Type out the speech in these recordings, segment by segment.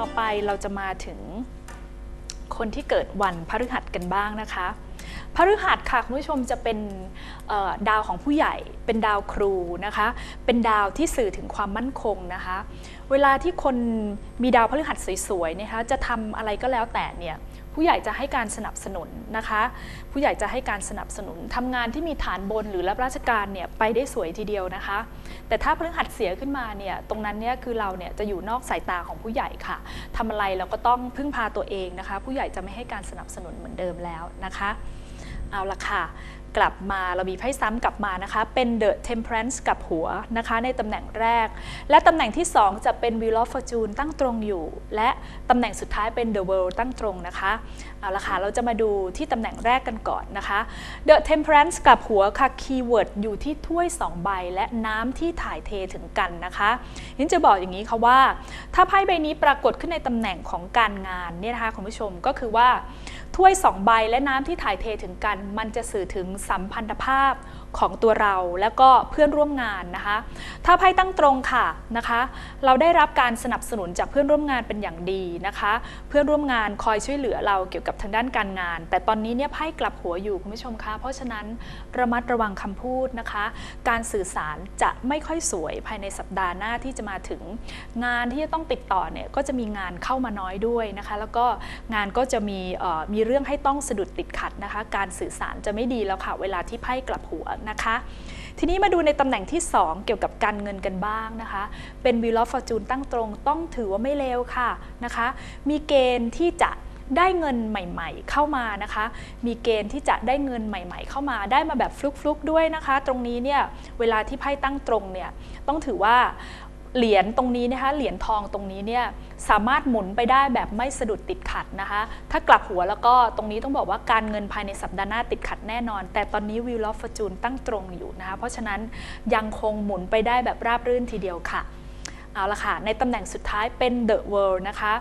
่อไปเราจะมาถึงคนที่เกิดวันพฤหัสกันบ้างนะคะพฤหัสค่ะคุณผู้ชมจะเป็นดาวของผู้ใหญ่ เป็นดาวครูนะคะ เป็นดาวที่สื่อถึงความมั่นคงนะคะ เวลาที่คนมีดาวพฤหัสสวยๆนะคะจะทำอะไรก็แล้วแต่เนี่ย ผู้ใหญ่จะให้การสนับสนุนนะคะ ผู้ใหญ่จะให้การสนับสนุนทำงานที่มีฐานบนหรือรับราชการเนี่ยไปได้สวยทีเดียวนะคะ แต่ถ้าพฤหัสเสียขึ้นมาเนี่ยตรงนั้นเนี่ยคือเราเนี่ยจะอยู่นอกสายตาของผู้ใหญ่ค่ะทำอะไรเราก็ต้องพึ่งพาตัวเองนะคะ ผู้ใหญ่จะไม่ให้การสนับสนุนเหมือนเดิมแล้วนะคะ เอาละค่ะ กลับมาเรามีไพ่ซ้ำกลับมานะคะ เป็น The Temperance กับหัวนะคะ ในตำแหน่งแรก และตำแหน่งที่ 2 จะเป็น Wheel of Fortune ตั้งตรงอยู่ และตำแหน่งสุดท้ายเป็น The World ตั้งตรงนะคะเอาละค่ะเราจะมาดูที่ตำแหน่งแรกกันก่อนนะคะ The Temperance กับหัวค่ะคีย์เวิร์ดอยู่ที่ถ้วย 2 ใบ และน้ำที่ถ่ายเทถึงกันนะคะยินจะบอกอย่างนี้ค่ะว่า ถ้าไพ่ใบนี้ปรากฏขึ้นในตำแหน่งของการงานเนี่ยนะคะคุณผู้ชมก็คือว่า ถ้วยสองใบและน้ำที่ถ่ายเทถึงกัน มันจะสื่อถึงสัมพันธภาพของตัวเราแล้วก็เพื่อนร่วมงานนะคะ ถ้าไพ่ตั้งตรงค่ะนะคะ เราได้รับการสนับสนุนจากเพื่อนร่วมงานเป็นอย่างดีนะคะ เพื่อนร่วมงานคอยช่วยเหลือเราเกี่ยวกับทางด้านการงาน แต่ตอนนี้เนี่ยไพ่กลับหัวอยู่คุณผู้ชมคะเพราะฉะนั้นระมัดระวังคำพูดนะคะ การสื่อสารจะไม่ค่อยสวยภายในสัปดาห์หน้าที่จะมาถึง งานที่จะต้องติดต่อเนี่ยก็จะมีงานเข้ามาน้อยด้วยนะคะ แล้วก็งานก็จะมีมีเรื่องให้ต้องสะดุดติดขัดนะคะ การสื่อสารจะไม่ดีแล้วค่ะ เวลาที่ไพ่กลับหัวนะคะ ทีนี้มาดูในตำแหน่งที่ 2 เกี่ยวกับการเงินกันบ้างนะคะ เป็นวิลล์ฟอร์จูนตั้งตรงต้องถือว่าไม่เลวค่ะนะคะ มีเกณฑ์ที่จะได้เงินใหม่ๆเข้ามานะคะ มีเกณฑ์ที่จะได้เงินใหม่ ๆ เข้ามา ได้มาแบบฟลุกๆด้วยนะคะ ตรงนี้เนี่ย เวลาที่ไพ่ตั้งตรงเนี่ย ต้องถือว่า เหรียญตรงนี้นะคะเหรียญทองตรงนี้เนี่ยสามารถหมุนไปได้แบบไม่สะดุดติดขัดนะคะ ถ้ากลับหัวแล้วก็ตรงนี้ต้องบอกว่าการเงินภายในสัปดาห์หน้าติดขัดแน่นอน แต่ตอนนี้วิวลอฟฟอร์จูนตั้งตรงอยู่นะคะ เพราะฉะนั้นยังคงหมุนไปได้แบบราบรื่นทีเดียวค่ะ เอาละค่ะ ในตำแหน่งสุดท้ายเป็น The World นะคะ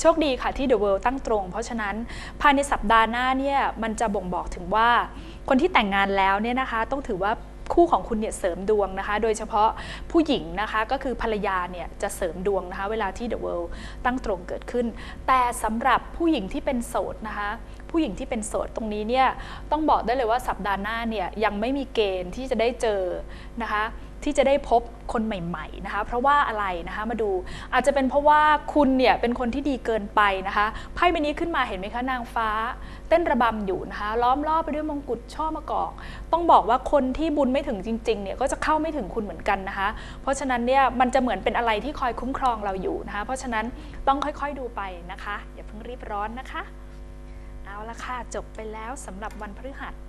โชคดีค่ะที่ The World ตั้งตรง เพราะฉะนั้นภายในสัปดาห์หน้าเนี่ยมันจะบ่งบอกถึงว่าคนที่แต่งงานแล้วเนี่ยนะคะต้องถือว่า คู่ของคุณเนี่ยเสริมดวงนะคะ โดยเฉพาะผู้หญิงนะคะก็คือภรรยาเนี่ยจะเสริมดวงนะคะ เวลาที่ The World ตั้งตรงเกิดขึ้น แต่สำหรับผู้หญิงที่เป็นโสดนะคะ ผู้หญิงที่เป็นโสดตรงนี้เนี่ยต้องบอกได้เลยว่าสัปดาห์หน้าเนี่ยยังไม่มีเกณฑ์ที่จะได้เจอนะคะ ที่จะได้พบคนใหม่ๆนะคะ เพราะว่าอะไรนะคะมาดูอาจจะเป็นเพราะว่าคุณเนี่ยเป็นคนที่ดีเกินไปนะคะไพ่ใบนี้ขึ้นมาเห็นไหมคะนางฟ้า เต้นระบำอยู่นะคะ ล้อมรอบไปด้วยมงกุฎช่อมะกอก ต้องบอกว่าคนที่บุญไม่ถึงจริงๆเนี่ยก็จะเข้าไม่ถึงคุณเหมือนกันนะคะ เพราะฉะนั้นเนี่ยมันจะเหมือนเป็นอะไรที่คอยคุ้มครองเราอยู่นะคะ เพราะฉะนั้นต้องค่อยๆดูไปนะคะ อย่าเพิ่งรีบร้อนนะคะ เอาละค่ะจบไปแล้วสำหรับวันพฤหัส